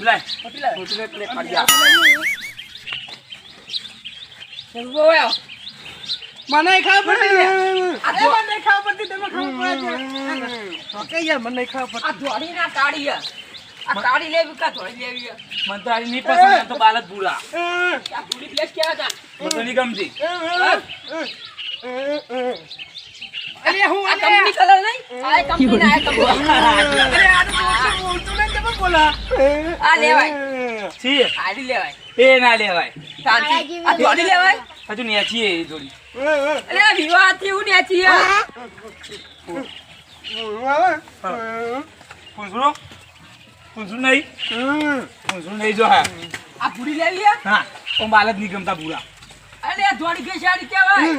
પીવા છે ફૂટલાય પીલા પડ્યા. ચલવો આવ્યો મને ખબર પડતી આ અરે મને ખબર પડતી તમે ખબર પડે છે. ઓકે યાર મને ખબર આ ધોળી ના કાળી હે. આ કાળી લેવી કા ધોળી લેવી મને તો આની પસંદ તો બાલત ભૂલા આ ધોળી પ્લેસ કેવા હતા? મને તો નહીં ગમતી અરે હું આ કંપની કલર નહીં? આ કંપની ના આ કંપની. અરે આ તો બોલતું નહીં તમે બોલા. આ લેવાય. છીએ. આડી લેવાય. એ ના લેવાય. શાંતિ. આ ધોળી લેવાય? હજુ નેચીએ એ થોડી અરે આ વિવાહથી હું ને છીએ પૂંછડું પૂંછડું નહીં? પૂંછડું નહીં જો હા. આ ભૂડી લેવી હે. હા બાલત નહીં ગમતા ભૂલા અરે આ ધોળી પેશાડી કેવાય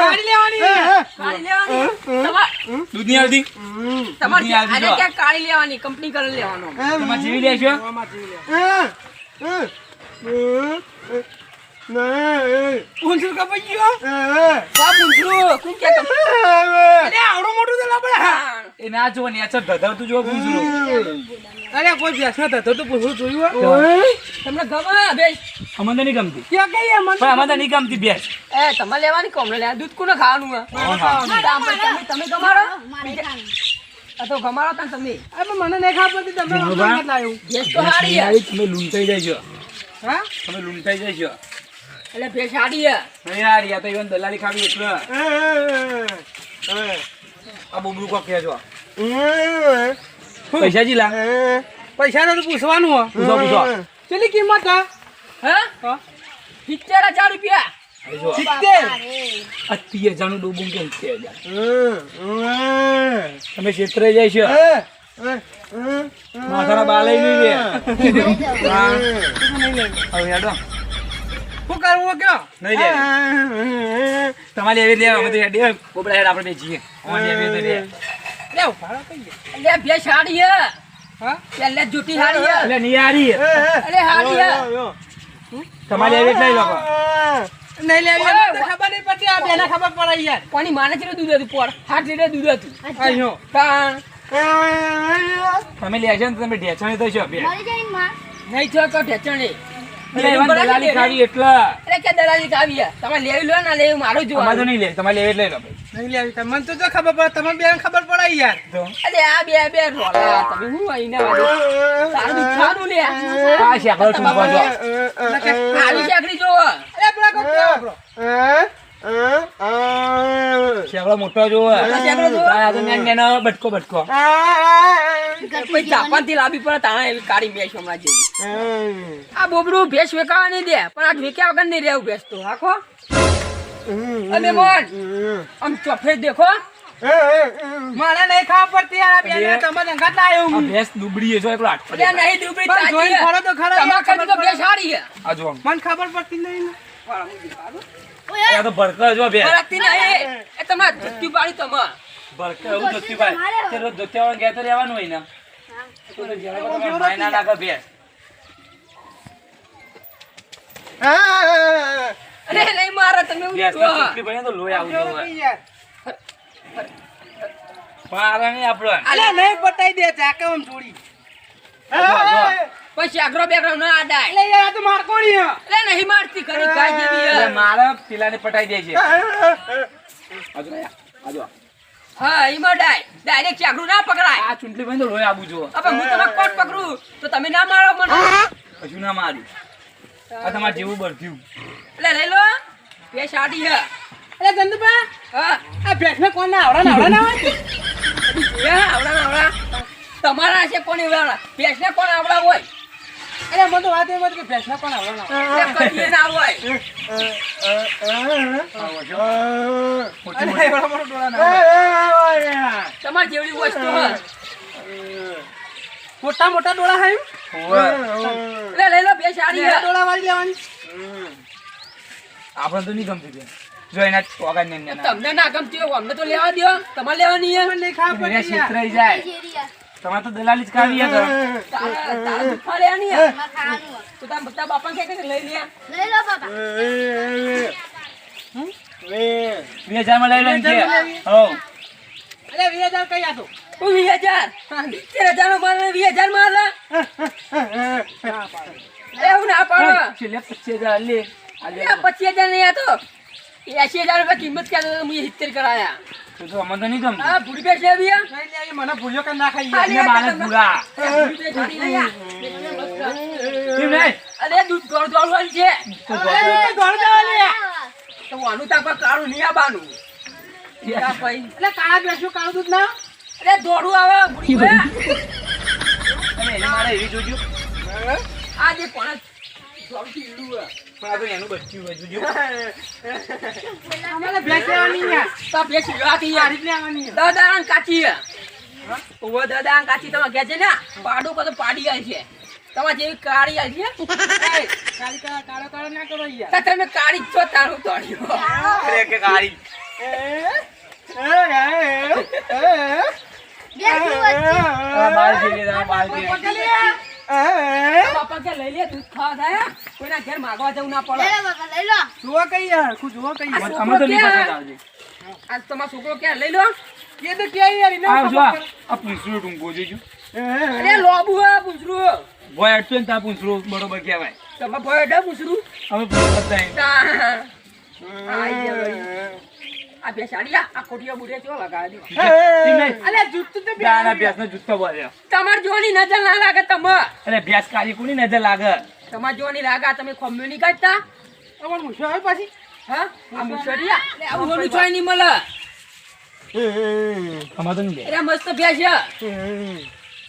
કાઢી લેવાની. કાળી લેવાની. તમાર આને કાળી લેવાની કંપની કલર લેવાનો? તમારે જીવી લેશો ઊંચું કપાઈ ગયો વા પૂંછડું કોણ કે અરે આવડો મોટું તો લાપડા. એ ના જો નેચર ધધવતું જો પૂંછડું અરે કોઈ બેસના થતો તો પૂછવું જોયું તમને ગમે બે અમને નહીં ગમતી. ક્યાં કઈ યાર પણ અમને નહીં ગમતી બેસ એ તમારે લેવાની કોમને લે દૂધ કોને ખાવાનું તમે તમે ગમાડો. આ તો ગમાડો તને તમે. અરે મને નહીં ખબર પડતી તમે ભેંસ તો હારી હે તમે લૂંટાઈ જઈશો હા? તમે લૂંટાઈ જઈશો એટલે ભેંસ હારી નહીં યાર યા તો ઈવન દલાલી ખાવી એટલે. આ બબડું કોક કે છો પૈસા જી લા પૈસા તો પૂછવાનું હો પૂછો પૂછો. કેટલી કિંમત હે? સિત્તેર હજાર રૂપિયા. સિત્તેર? ત્રીસ હજારનું ડૂબું છે તમે ક્ષેત્રે જાય છો. માથાના બાલ નહીં હા. હવે હેડો. શું કરવું કે નહીં લે તમારે એવી લે અમે તો હેડ કોબડા હેડ આપણે બે જીએ ઓને એવી તો લે. લે કઈ. લે બે સાડી હે. હા? લે જૂટી સાડી હે. એટલે નહીં હે. અરે સાડી હે. તમારે એવી નહીં લોકો નહીં લેવી તો ખબર નહીં પડતી આ બેને ખબર પડે યાર. કોની માને છે દૂધ હતું? પર હાથ લીટર દૂધ હતું. આયો. કાણ તમે લેજો ને તમે ઢેચણી તો છો બે. નહીં છો તો ઢેચણી. દલાલી ખાવી એટલે. અરે કે દલાલી ખાવી તમે લેવી લો ના લેવી મારું અમારે તો નહીં લે તમારે લેવી લઈ લો નહીં લેવી તમને મને તો જો ખબર પડે તમે બે ખબર પડે યાર. તો? અરે આ બે બે રોલા તમે હું આઈને તારું લે આ શેકડો જો. આવી ચાકરી જોવો. અરે પેલા કોક કેવો આપણો શેકડો મોટો જો બટકો બટકો. જાપાનથી લાવી પડે તાણા એવી કાળી હમણાં જેવી. આ બોબડું ભેંસ વેકાવા નહીં દે પણ આ વેક્યા વગર નહીં રહેવું ભેસ તો આખો અને મોન આમ ચોફેર દેખો. મારા નહીં ખબર પડતી યાર આ બેને તમને અંગાત ભેંસ દુબળી છે એકલો આટલો અરે નહીં ડૂબી પણ તાજી હે. ખરો તો ખરો તમારા યાર, તો ભેંસ હારી હે આ જો મને ખબર પડતી નહીં ને. આ તો ભડકા જો બે. ફરકતી નહીં એ તમાર ધોતી પાડી તમે ભડકા એવું જોતી ભાઈ કે રોજ વાળા ઘેર તો રહેવાનું હોય ને. તો તો જ્યારે પણ તમારે ના લાગે ભેંસ અરે નહીં મારે તમે ઉઠો. તો લોહી આવું. મારે નહીં આપણો. અલે નહીં પટાઈ દે ચાકે આમ થોડી પછી આગ્રો બેગ્રો ના આડાય. એટલે યાર આ તો માર કોણી હે. એટલે નહીં મારતી કરી કાઈ જેવી હે. એટલે મારે પેલાને પટાઈ દે છે. આજો આયા, આજો. હા ઈમાં ડાય ડાયરેક્ટ ચાકરું ના પકડાય. આ ચૂંટલી બને તો લોહી આવું જો હવે હું તમે કોટ પકડું. તો તમે ના મારો મને. હજુ ના માર્યું આ તમારે જેવું બરથ્યું એટલે લઈ લો. બે શાડી હે. અલે ચંદુભા, હા. આ ભેંસને કોણ ના આવડા ના આવડા ના હોય? આવડા ના આવડા. તમારા છે કોણ વાળા ભેંસને કોણ આવડા હોય? અરે મને તો વાત એમ કે ભેંસને પણ આવડા ના હોય? કડીએ ના હોય. હોય. તમારી જેવડી વસ્તુ મોટા મોટા ડોળા હે એમ? એટલે લઈ લો બે સારી ડોળા વાળી લેવાની. આપણે તો નહીં ગમતી બેન. જો એના ચોગા ને તમને ના ગમતી હોય અમને તો લેવા દો તમારે લેવાની છે. ક્ષેત્રે જાય. તમારે તો દલાલી જ ખાવી તો. બે હજારમાં લઈ લો. કે. અરે વીસ હજાર કઈ આતો તું વીસ હજાર. સિત્તેર હજાર નો મારે વીસ હજારમાં પચીસ હજાર લે. પચીસ હજાર નહીં આતો એસી હજાર રૂપિયા કિંમત કહેતો તો મેં સિત્તેર કરાયા. તો તો અમને તો નહીં ગમતું. આ ભૂરી? નહીં, નહીં, મને ભૂલ્યો કે ના ખાઈ એને બાળક ભૂરી. કેમ નહીં? અરે દૂધ છે. તો અરે, દોડ તો આનું તો કાળું નહીં આવવાનું. એટલે કાળા બેસ્યું કાળું દૂધ ના? અરે દોડું આવે ભૂરી બે. એને મારે એવી જોજો. આ જે પણ ઈડું. પણ આ તો એનું બચ્ચું હોય જોજો. અમારે ભેંસ લેવાની યાર તો ભેંસ લેવાતી યાર. તારીખ લેવાની યાર. કાચી છે. ઓવે કાચી તમે કહે છે ને? પાડું આવી છે. તમારે જેવી કાળી આવી છે કાળી. કાળો કાળો ના કરો યાર. તમે કાળી જ છો તારું અરે કે જેવી બાપા કે લઈ લે દૂધ ખાવા થાય કોઈના ઘેર માગવા જવું ના પડે. જુઓ કઈ યાર ખુદ જુઓ કઈ અમે તો નહીં આવજે આજ તમારો છોકરો ક્યાં? લઈ લો. એ તો ક્યાં યાર આ જો આ આ પૂંછડું ટૂંકો જોજો અરે લોબુ હે પૂછરું ભોય અડતો ને ત્યાં પૂંછડું બરોબર કહેવાય. તમે ભય ડે પૂછરું અમે. આ બેસાડી આ કોટીઓ બુરે ચો લગાડી દો એમ નહીં. અલ્યા જૂઠું તો ના, ના, પહેરી ભેંસનો જૂઠો બોલ્યો. તમાર જોવાની નજર ના લાગે તમે. કોની નજર લાગે? તમાર જોવાની લાગે તમે ખમ્યો નહીં કાઢતા તમારે આવે પાછી? હા? આ છોય અમારે તો નહીં અરે મસ્ત છે.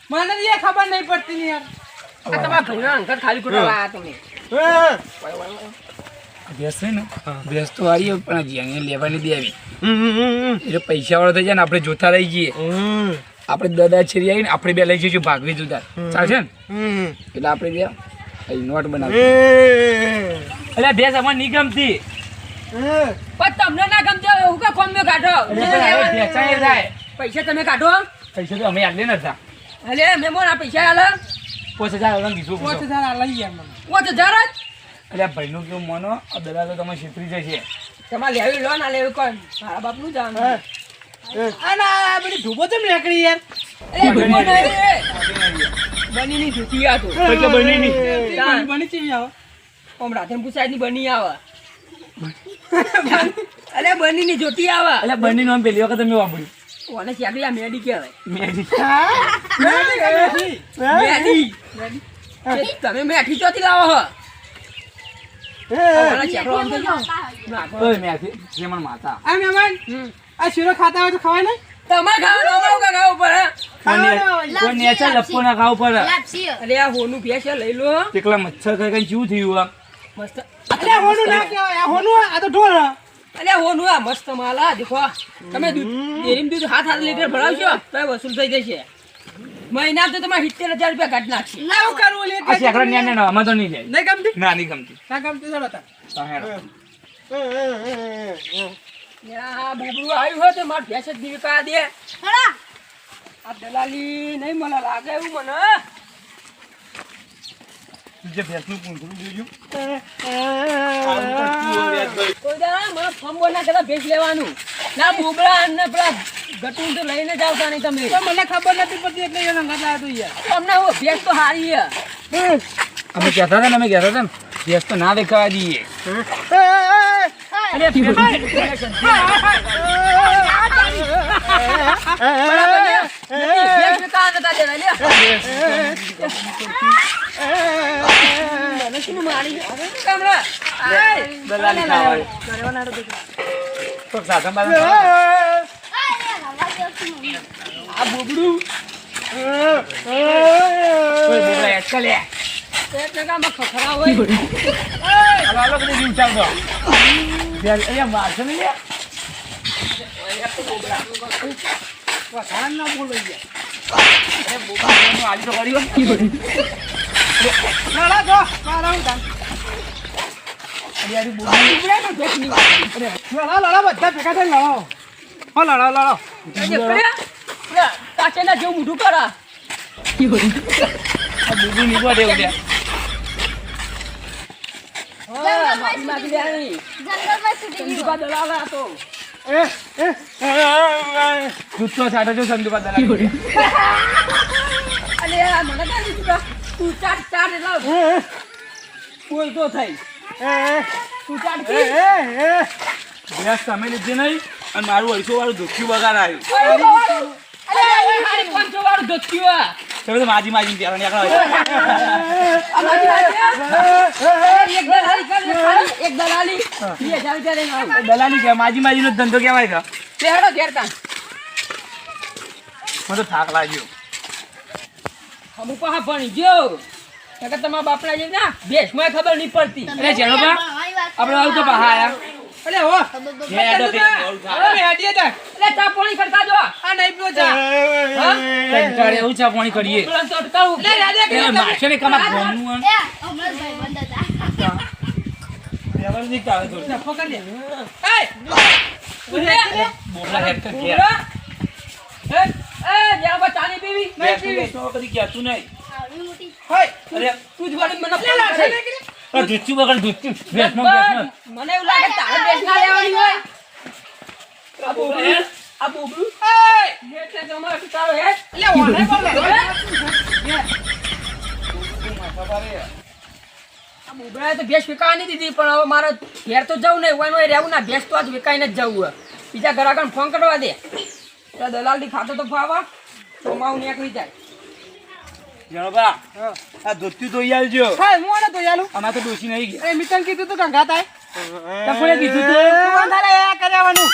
મને એ ખબર નહીં પડતી ને યાર. આ તમારા ભાઈનો અંકર ખાલી ખોટા લાયા તમે ભેંસ છે ને? ભેંસ તો હારી પણ હજી અહીંયા લેવાની દેવી એટલે પૈસા વાળો થઈ જાય ને આપણે જોતા રહી જઈએ. આપણે દાદા છેરી આવીને આપણે બે લઈ જઈશું ભાગવી જોતા. ચાલશે ને? એટલે આપણે બે અહીં નોટ બનાવી. એટલે ભેંસ અમારે નહીં ગમતી. પણ તમને ના ગમતો એવું કા ખમ્યો કાઢો? પૈસા તમે કાઢો. પૈસા તો અમે આટલે નતા અલે મેમોન આ પૈસા આલે. પોચ હજાર લઈ મને. પાંચ હજાર જ? એટલે ભાઈનું કેવું મોનો આ દાદા તો તમે છેતરી જશે. તમારે લેવી લો ના લેવી કોણ મારા બાપનું જાણ અને આ બધી ધૂબો ચમ યાર? બની ની આ તો. બની આવે ઓમ રાધનપુર સાઈડની બની આવે. અરે બની ની જોતી આવે. એટલે બંને નામ પેલી વખત મેં વાપર્યું. ઓને ચાકરી આ મેડી કહેવાય? મેડી. એ તમે મેઠી ચોથી લાવો હો. મચ્છર કઈ કેવું થયું મસ્ત. અલ્યા હોનું ના કહેવાય. આ હોનું આ તો ઢોર અરે હોનું આ મસ્ત માલ આ દેખો. તમે દૂધ ડેરીમાં દૂધ હાથ હાથ લીટર ભરાવશો તો વસૂલ થઈ જશે. મહિના તો તમારે સિત્તેર હજાર રૂપિયા કાઢી નાખશે. ના હું કરવું લે આ શેકડા ન્યા ન્યા આમાં તો નહીં જાય નહીં ગમતી? ના નહીં ગમતી. ના ગમતી ચલો તા. આ બોબડું આવ્યું હોય તો માર ભેંસ જ નીકળવા દે. આ દલાલી નહીં મને લાગે એવું મને. જે ભેંસનું પૂંછડું જોયું કોઈ દાડા મને ફંબો ના કરતા ભેંસ લેવાનું. ના બોબડા અને પેલા ગટું તો લઈને જ આવતા નહીં તમે. તો મને ખબર નથી પડતી એટલે એને અંગાત લાવ્યો યાર તમને હું ભેંસ તો હારી છે અમે કહેતા હતા ને અમે કહેતા હતા ને ભેંસ તો ના દેખાવા દઈએ. બરાબર મારશે ને ના બોલો યાર અરે બોબડા. આલી લડા જો મારા હું તાન અરે યાર, બોબડા- બોબડાનો ભેંસ નહીં વાપરી. લડા લડા બધા ભેગા થઈને લડો હો લડો લડો આજે કર્યા? પેલા કાચેના જેવું મોઢું કરા બોબડું નીકળવા દેવું ત્યાં. તો. જૂઠો છાંટો છો સંદુપા દલાલી. તું ચાટ ચાટ એટલે બોલતો થઈ. તું ચાટ એ, એ, એ. ભેંસ તમે લીધી નહીં અને મારું અઢીસો વાળું ધોક્યું બગાડ આવ્યું માજી માજી દલાલી ને કે માજી માજીનો જ ધંધો કેવાય કે તે હેડો ઘેર તાન. મને તો થાક લાગ્યો. અમુક પાછા ભણી ગયો. નકર તમારા બાપના જેમ ના ભેંસમાંય ખબર નહીં પડતી. અરે ચલો બા આપણે આવું તો પાહા આયા. અલે હો. હેડો તે મોડું હેડીએ તાન. અલે ચા પાણી કરતા જો. આ નહીં પીવો ચા. હા? કંટાળે એવું ચા પાણી કરીએ. તો અટકાવું. ને એ હમણાં જ હતા. થોડું. હેડ કર. ઉઠો. એ, જ્યાં ચાની પીવી? નહીં પીવી. બેસું કદી કહેતું નહીં. હોય. અરે તું જ વળી મને ફોન કરે. ધૂચ્યું બગાડ ધૂચ્યું. બેસમાં બેસમાં. મને એવું લાગે તારે ભેંસ ના લેવાની હોય. આ બોબડું? આ બોબડું? એટલે તો અમારે હે એટલે ઓને બોલે. આ બોબડાએ તો ભેંસ વેકાવા નહીં દીધી પણ હવે મારે ઘેર તો જવું નહીં. હોય રહેવું ના ભેંસ તો આજ વેકાઈને જ જવું હોય. બીજા આગળ ફોન કરવા દે. એટલે દલાલથી ખાતો તો ફાવા તો માવું નીકળી જાય જણબા આ ધોતિયું ધોઈ આવજો. હા, હું આને ધોઈ આલું. આમાં તો ડોસી નહીં ગયા. એ મિતન કીધું તો ગંગા થાય તો કીધું તો તું વાંધા આ કર્યાવાનું.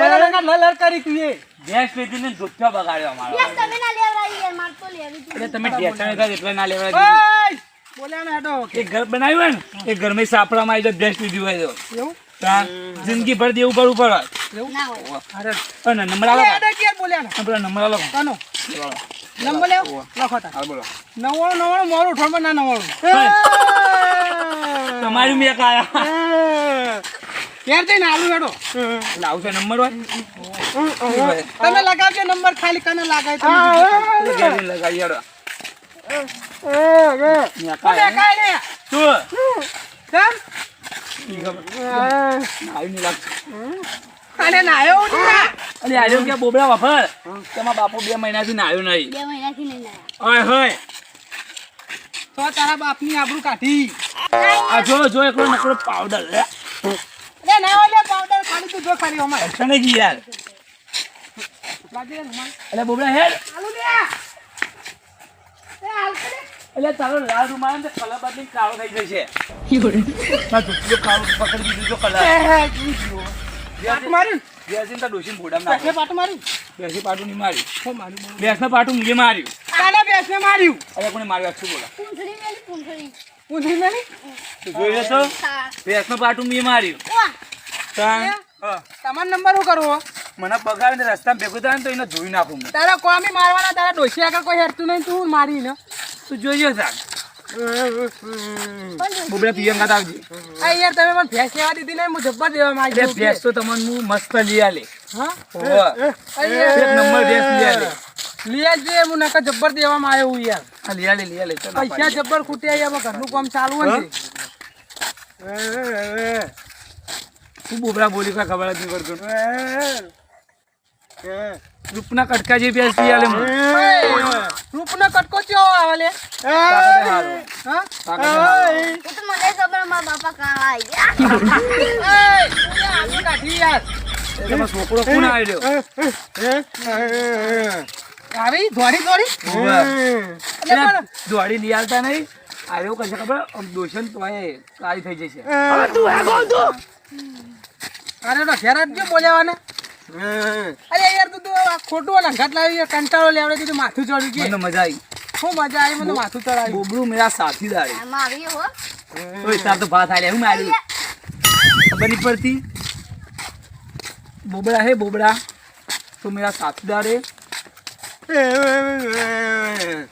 પેલા ગંગા લલ લલ કરી તું એ. ભેંસ વેચીને ધોતિયો બગાડ્યો અમારો. યાર તમે ના યાર માર તો લેવી એટલે તમે ઢેચાણે ખાધા એટલે ના લેવરાઈ બોલ્યા ને હેડો. એક ઘર બનાવ્યું ને એ ઘરમાં સાપડામાં આવી જાય ભેંસ લીધી હોય તો એવું? જિંદગી ભર દેવું પડવું પડે ના હોય અરે, અને નંબર આલો બોલ્યા નંબર આલો કોનો? નંબર લેવો? લખો. હા બોલો નવ્વાણું નવ્વાણું ઉઠાડમાં ના નવ્વાણું. તમારું મેં આયા ઘેર જઈને આલુ હેડો. એટલે છે નંબર હોય તમે લગાવજો નંબર ખાલી કને લાગાય તમે લગાવી હેડો. મેં. શું? કેમ? આને નાયો નહીં આ. કે બોબડા વાફર તેમાં બાપો બે મહિનાથી નાયો નહીં. બે મહિનાથી નહીં ઓય હોય તો તારા બાપની આબરૂ કાઢી. આ જો જો એકલો નકરો પાવડર લે. લે નાયો લે પાવડર ખાલી તું જો ખાલી અમાર. અડચણે ગઈ યાર. અલે બોબડા હેડ. આલુ લે. એ હાલ. કરે. એટલે તારો લાલ રૂમાલ ને કલર બદલી કાળો થઈ જશે કાળો પકડી દીધો તો કલર તું માર્યું બેસીને તો ડોશીને ભોડામાં બેસને. પાટ માર્યું બેસી પાટું નહીં માર્યું. માર્યું. બેસને પાટું મેં માર્યું. તારા બેસને માર્યું. અરે કોને માર્યું? આખું બોલા? પૂંછડી મેલી પૂંછડી. પૂંછડી મેલી? તું જોઈ લેશો. બેસને પાટું મેં માર્યું. વાહ. તમારો નંબર શું કરવો? મને પગાર ને રસ્તામાં ભેગું થાય ને તો એને જોઈ નાખું તારા કોમી મારવાના તારા ડોશી આગળ કોઈ હેરતું નહીં તું મારી ને તું જોઈજો સાહેબ બોબડા પિયન ખાતા આવજે આ યાર તમે મને ભેંસ લેવા દીધી ને હું જબ્બર દેવા માંગી એટલે ભેંસ તો તમને હું મસ્ત લઈ આલે. હા. એક નંબર ભેંસ લઈ આલે. લીયા જે હું નકા જબ્બર દેવામાં આવ્યો હું યાર. હા, લિયા લે લિયા લે ચલો પૈસા. જબ્બર ખૂટ્યા યાર ઘરનું કામ ચાલુ હોય ને. તું બોબડા બોલી કોઈ ખબર જ નહીં પડતું. રૂપના કટકા જે બેસ લઈ આલે રૂપના કટકો ચો આવે? લે હા તો મને ખબર મા બાપા કા આયા એ તું યાર આલુ યાર એ તમારો છોકરો કોણ આવ્યો આવી દોડી દોડી દોડી લઈ આવતા નહીં. આવ્યો કશે ખબર? દોશન તો કાળી થઈ જશે. અરે તો ઘેર જ બોલ્યાવાને અરે યાર તું તો આ ખોટું લંઘાટ લાવી કંટાળો લેવડે દીધું માથું ચડ્યું કે. મને મજા આવી. શું મજા આવી? મને માથું ચડાવ્યું બોબડું મેરા સાથીદાર આવી હો. ઓય તાર તો ભાત આલે હું માર્યું ખબર નહીં પડતી. બોબડા હે બોબડા. તો મેરા સાથીદાર હે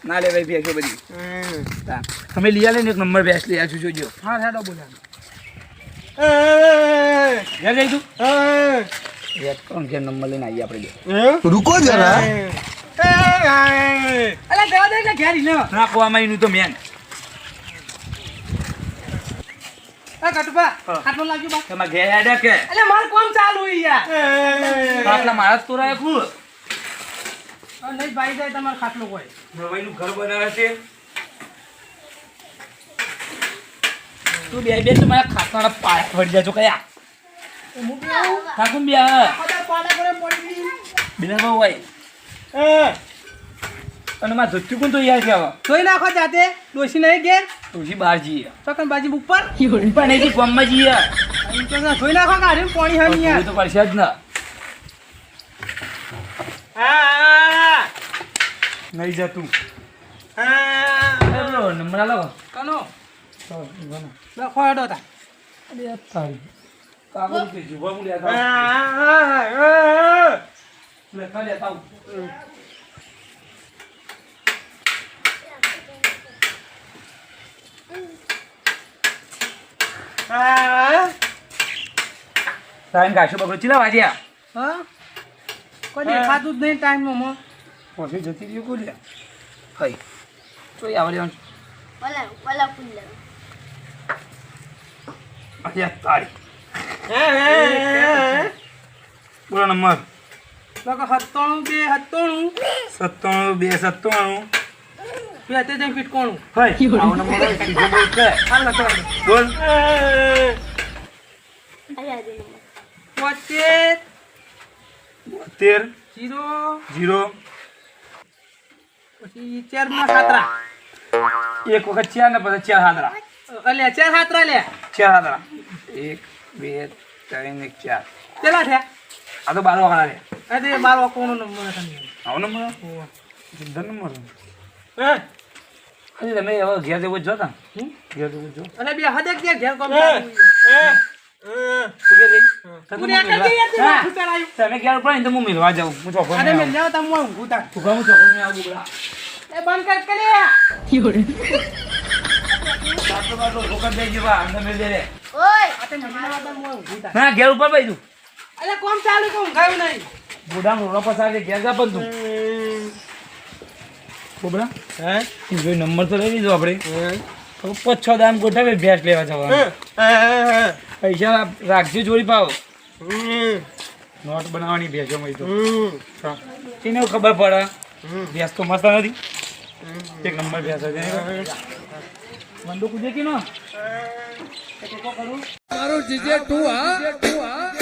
ના લે ભાઈ ભેગો બધી. તમે લઈ આલે ને એક નંબર બેસ લઈ આવજો જોજો. હા હેડો બોલા ઘેર જઈ તું. બે ત્રણ ઘેર નંબર લઈને આવીએ આપણે તો મેન મારા નહીં ભાઈ જાય તમારે ખાટલું કોઈ. રવાઈનું ઘર બનાવે છે. તું બે બે તો મારા ખાતાના પાયા ફરી જાજો કયા. ઠાકુર બે બિના બહુ હોય અને માં ધોતું કોણ તો યાર છે હવે ધોઈ નાખો જાતે. ડોસી નહીં ઘેર. તુલસી બહાર જઈએ. ચોકન બાજી ઉપર પણ એથી ગામમાં જઈએ. ધોઈ નાખો કાઢીને પાણી હણી યાર તો પડશે જ ને. નહીં જતું. એ નંબર આલો. કનો. લખો હેડો તા તારી. કાગળ કે જીવવા હું લેતા આવું. લેખા લેતા આવું. તાઈને બગડો. ચીલા વાગ્યા હા? કોઈ દેખાતું જ નહીં ટાઈમમાં પછી જતી રહ્યું કોઈ લ્યા. હઈ તો આવડે ઓલા ઓલા પુલ્લે અરે તારી બોલો નંબર. સત્તાણું બે સત્તાણું? સત્તાણું બે સત્તાણું. બે હોય, સીધો બોલ. બોતેર. જીરો. જીરો. પછી ચારમાં સાતરા. એક વખત ચાર ને પછી ચાર હાદરા અલ્યા ચાર હાતરા લે ચાર હાદરા એક બે ત્રણ ને ચાર. કેટલા થયા આ તો બાર વાળા રે અરે મારો કોનો નંબર આવો નંબર જિંદર નંબર હજી તમે હવે ઘેર જવું જ તા? ઘેર જવું જો અને બે હદે ઘેર ઘેર કોમ તું? તો તું હું? હા. તમે ઘેર પડે તો હું મિલવા જાઉં. હું ચોખ્ખો અરે જાવ તમ હું ઊંઘું તાર તું કહું ચોખ્ખો આવું બોલા. એ બંધ કર કે લે ના ઘેર ઉપર ભાઈ તું અરે કોમ ચાલુ કે ઊંઘાયું નહીં. બુઢા રોડો પસાર ઘેર જા પણ તું. કોબરા હે? એ નંબર તો લઈ લીધો આપણે પાંચ છ દામ ગોઠવે ભેંસ લેવા જવા પૈસા રાખજો જોડી પાવ નોટ બનાવવાની ભેંસો મળી તો. એને ખબર પડે. ભેંસ તો મસ્ત નથી. એક નંબર ભેંસ હતી બંદૂક ઉજે કે નો? મારો જીજે તું હા.